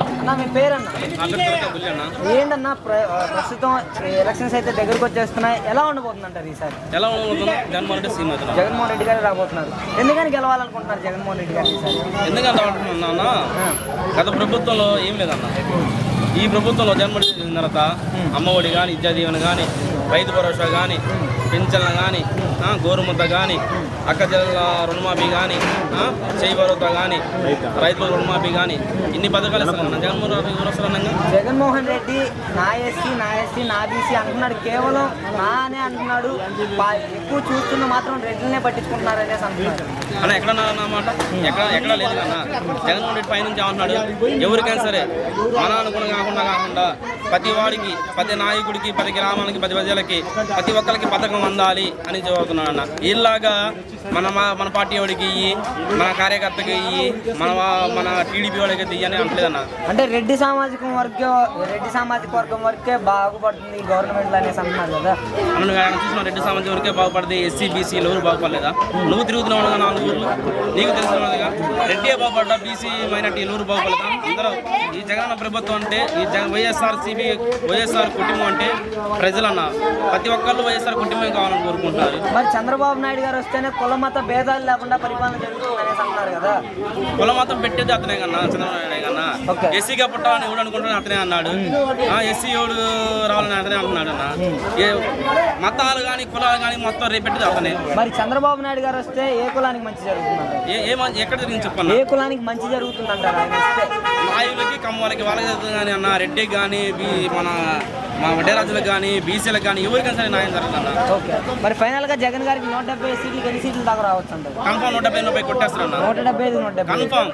అన్న మీ పేరన్న? ఏంటన్నా ప్ర- ప్రస్తుతం ఎలక్షన్స్ అయితే దగ్గరకు వచ్చేస్తున్నాయి. ఎలా ఉండబోతుంది అంటారు ఈసారి? ఎలా ఉండబోతుందో? జగన్మోహన్ రెడ్డి సీఎం అవుతున్నా జగన్మోహన్ రెడ్డి గారు రాబోతున్నారు. ఎందుకని గెలవాలనుకుంటున్నారు జగన్మోహన్ రెడ్డి గారు ఈసారి? ఎందుకంటే అంటున్నా అన్న? గత ప్రభుత్వంలో ఏం లేదన్న. ఈ ప్రభుత్వంలో జగన్మోహన్ రెడ్డి తర్వాత అమ్మఒడి కానీ విద్యా దీవెన కానీ రైతు భరోసా కానీ పింఛన్లు కానీ గోరుముద్ద కానీ అక్క జిల్లా రుణమాఫీ కానీ చేయి భరోసా కానీ రైతుల రుణమాఫీ కానీ ఇన్ని పథకాలు జగన్మోహన్ రెడ్డి జగన్మోహన్ రెడ్డి నా ఎస్సీ నా ఎస్సీ నా బీసీ అంటున్నాడు. కేవలం నా అనే అంటున్నాడు ఎక్కువ చూస్తున్న మాత్రం రెడ్లనే పట్టించుకుంటున్నారు అనేసి అంటున్నారు అన్న ఎక్కడ అన్నమాట ఎక్కడ ఎక్కడ లేదు అన్న. జగన్మోహన్ రెడ్డి పైనుంచి ఏమంటున్నాడు? ఎవరికైనా సరే మన అనుగుణం కాకుండా కాకుండా ప్రతి వాడికి ప్రతి నాయకుడికి ప్రతి గ్రామాలకి ప్రతి ప్రజలకి ప్రతి ఒక్కరికి పథకం అందాలి అని చెబుతున్నాడు అన్న. ఇలాగా మన మన పార్టీ వాడికి ఇయ్యి మన కార్యకర్తకి ఇయ్యి మన మన టీడీపీ వాడికి ఇయ్యి అని అంటే రెడ్డి సామాజిక వర్గం రెడ్డి సామాజిక వర్గం వరకే బాగుపడుతుంది గవర్నమెంట్ అనేసి అంటున్నారు కదా. ఆయన చూసిన రెడ్డి సమాజం వరకే బాగుపడదు ఎస్సీ బీసీలు ఎవరు బాగుపడలేదా? నువ్వు తిరుగుతున్నావు నాలుగు ఊర్లు. నీకు తెలిసినదిగా రెడ్డి బాగుపడ్డా బీసీ మైనార్టీ ఎవరు బాగుపడదా అందరూ ఈ జగనన్న ప్రభుత్వం అంటే ఈ వైఎస్ఆర్ సిబి వైఎస్ఆర్ కుటుంబం అంటే ప్రజలన్న. ప్రతి ఒక్కళ్ళు వైఎస్ఆర్ కుటుంబం కావాలని కోరుకుంటున్నారు మరి చంద్రబాబు నాయుడు గారు వస్తేనే కుల మత భేదాలు లేకుండా పరిపాలన జరుగుతుంది అనేసి అంటున్నారు కదా? కుల మతం పెట్టేది అతనే కన్నా చంద్రబాబు నాయుడు కన్నా. ఎస్సీగా పుట్టాలని ఎవడు అనుకుంటున్నా అతనే అన్నాడు. ఎస్సీ ఎవడు రావాలని అతనే అంటున్నాడు అన్న. ఏ మతాలు కానీ కులాలు కానీ మొత్తం రేపెట్టేది అతనే. మరి చంద్రబాబు నాయుడు గారు వస్తే ఏ కులానికి మంచి జరుగుతుందంటారు? ఏ ఏ ఎక్కడ జరిగింది చెప్పన్నా? ఏ కులానికి మంచి జరుగుతుందంటారు ఆయన వస్తే? నాయులకి కమ్మలకి వాళ్ళకి జరుగుతుంది కానీ అన్న రెడ్డికి కానీ మన మన వడ్డేరాజులకు కానీ బీసీలకు కానీ ఎవరికైనా సరే న్యాయం జరుగుతుందన్న ఓకే. మరి ఫైనల్గా జగన్ గారికి నూట డెబ్బై సీట్లు ఎన్ని సీట్లు దాకా రావచ్చు కన్ఫామ్ నూట డెబ్బై నలభై కొట్టేస్తారన్న? నూట డెబ్బై ఐదు నూట డెబ్బై. కన్ఫామ్.